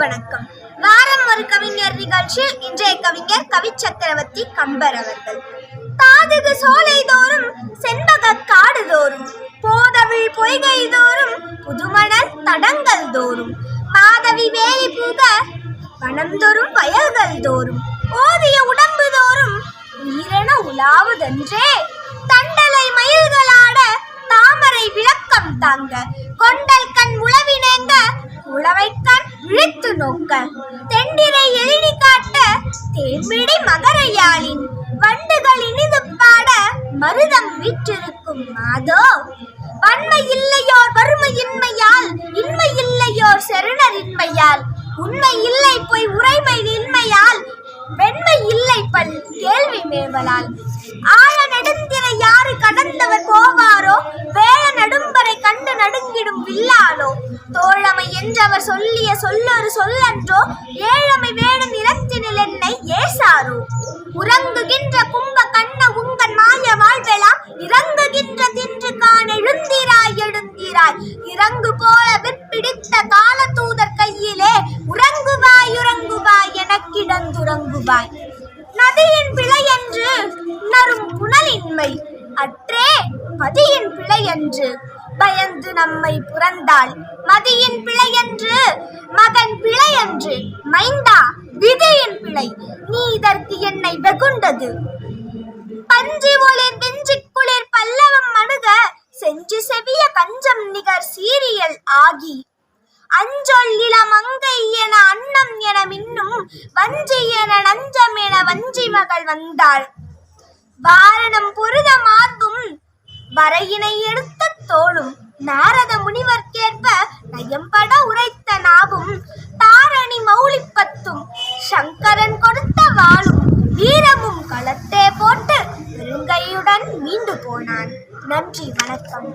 வணக்கம். வாரம் ஒரு கவிஞர் நிகழ்ச்சியில் இன்றைய கவிஞர் கவி சக்கரவர்த்தி கம்பர் அவர்கள். தாதுகு சோலை தோறும் செண்பக காடு தோறும் போதவிழ் பொய்கை தோறும் புதுமணல் தடங்கள் தோறும் மாதவி வேலி புக வனந்தோறும் வயல்கள் தோறும் ஓதிய உடம்பு தோறும் உயிரென உலாவுதன்றே. தண்டலை மயில்களாட தாமரை விளக்கம் தாங்க கொண்டல் கண் உளவினேங்க உளவைக்கண் விழித்து நோக்க. தெண்டிரை எழுதி காட்ட தேன்மிடி மகரையாளின் வண்டுகள் இனிது பாட மருதம் வீற்றிருக்கும் மாதோ. வன்மை இல்லையோர் வறுமையின்மையால் இன்மை இல்லையோர் செருணரின்மையால் உண்மை இல்லை பொய் உரைமை இன்மையால் வெண்மை இல்லை பல் கேள்வி மேவலால். ஆழ நெடுந்திரை யாரு கடந்த அவர் சொல்லிய சொல்லொரு சொல்லன்றோ ஏழமை வேணும் நிலத்தினில் என்னை ஏசாரோ. உறங்குகின்ற கும்ப கண்ண உங்கள் மாய வாழ்வெலாம் இறங்குகின்ற தின்று காண எழுந்திராய் எழுந்திராய். இறங்கு போல விற்பிடித்த கால தூதர் கையிலே உறங்குவாய் உறங்குவாய் எனக்கிடந்துறங்குவாய். நதியின் பிழை என்று உணரும் புனலின்மை. அற்றே பதியின் பிழை என்று பயந்து நம்மை புறந்தாள் மதியின் பிழை என்று மகன் பிழை என்று மைந்தா விதியின் பிழை. நீ இதற்கு என்னை வெகுண்டது. பஞ்சு ஒளிர் வெஞ்சி குளிர் பல்லவம் அணுக செஞ்சு செவிய கஞ்சம் நிகர் சீரியல் ஆகி. அஞ்சொல் இளமங்கை என அன்னம் என மின்னும் வஞ்சி என நஞ்சம் என வஞ்சி மகள் வந்தாள். வாரணம் பொருத மார்பும் வரையினை எடுத்து தோளும். நாரத முனிவர்க்கேற்ப நயம்பட உரைத்த நாவும் தாரணி மௌலிப்பத்தும் சங்கரன் கொடுத்த வாளும் வீரமும் களத்தே போட்டு பெருங்கையுடன் மீண்டு போனான். நன்றி வணக்கம்.